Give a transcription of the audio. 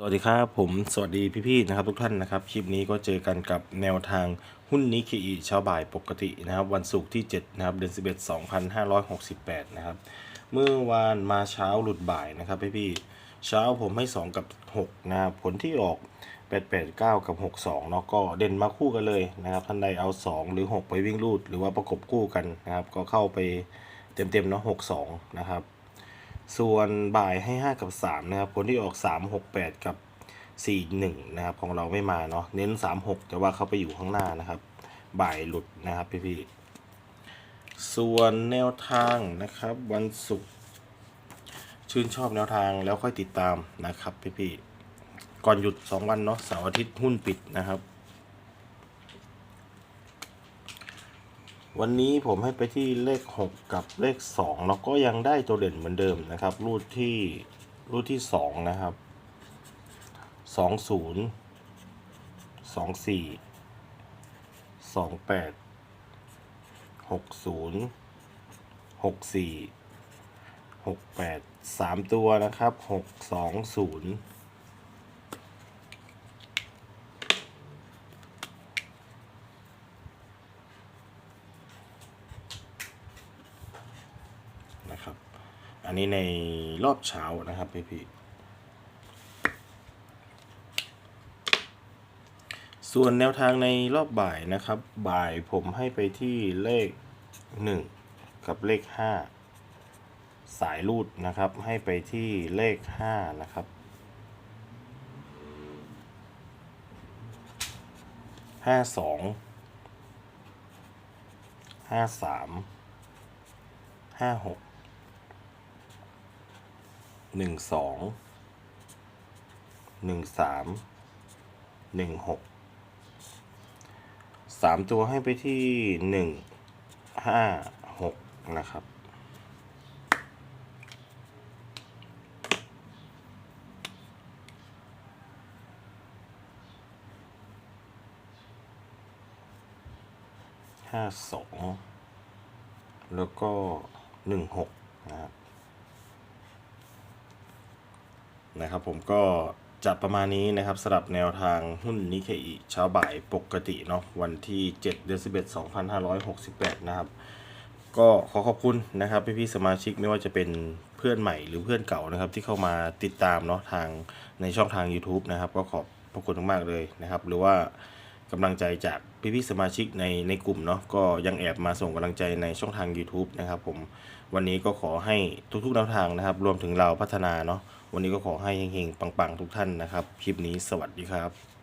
สวัสดีครับผมสวัสดีพี่ๆนะครับทุกท่านนะครับคลิปนี้ก็เจอกันกับแนวทางหุ้นนิเคอีเช้าบ่ายปกตินะครับ วันศุกร์ที่7นะครับเดือน11 2568นะครับเมื่อวานมาเช้าหลุดบ่ายนะครับพี่ๆเช้าผมให้ 2 กับ6นะผลที่ออก 889 กับ 62เนาะก็เด่นมาคู่กันเลยนะครับท่านใดเอา 2 หรือ 6 ไปวิ่งรูด หรือว่าประกบคู่กันนะครับก็เข้าไปเต็มๆเนาะ62นะครับ ส่วนบ่ายให้ 5 กับ 3 นะครับผลที่ออก 3 6 8 กับ 4 1 นะครับ ของเราไม่มาเนาะเน้น 3 6 แต่ว่าเขาไปอยู่ข้างหน้านะครับ บ่ายหลุดนะครับพี่ๆส่วนแนวทางนะครับ วันศุกร์ชื่นชอบแนวทางแล้วค่อยติดตามนะครับพี่ๆก่อนหยุด 2 วันเนาะเสาร์อาทิตย์หุ้นปิดนะครับ วันนี้ผมให้ไปที่เลข 6 กับเลข 2 แล้วก็ยังได้ตัวเด่นเหมือนเดิมนะครับ รูดที่รูดที่ 2 นะครับ 20 24 28 60 64 68 3 ตัวนะครับ 6 2 0 นะครับ อันนี้ในรอบเช้านะครับพี่พี่ส่วนแนวทางในรอบบ่ายนะครับ บ่ายผมให้ไปที่เลข 1 กับเลข 5 สายรูดนะครับ ให้ไปที่เลข 5 นะครับ ห้าสอง ห้าสาม ห้าหก หนึ่งสองหนึ่งสามหนึ่งหกสามตัวให้ไปที่หนึ่งห้าหกนะครับ ห้าสอง แล้วก็หนึ่งหกนะครับ นะครับผมก็จะประมาณนี้นะครับสำหรับแนวทางหุ้นนิเคอิเช้าบ่ายปกติเนาะวันที่ 7 เดือน 11 2568 นะครับ ก็ขอขอบคุณนะครับพี่ๆสมาชิกไม่ว่าจะเป็นเพื่อนใหม่หรือเพื่อนเก่านะครับ ที่เข้ามาติดตามเนาะทางในช่องทาง YouTube นะครับ ก็ขอบพระคุณมากๆเลยนะครับ หรือว่า กำลังใจจากพี่ๆสมาชิกในในกลุ่มเนาะก็ยังแอบมาส่งกำลังใจในช่องทาง YouTube นะครับผมวันนี้ก็ขอให้ทุกๆแนวทางนะครับ รวมถึงเราพัฒนาเนาะวันนี้ก็ขอให้เฮงๆปังๆ ทุกท่านนะครับ คลิปนี้สวัสดีครับ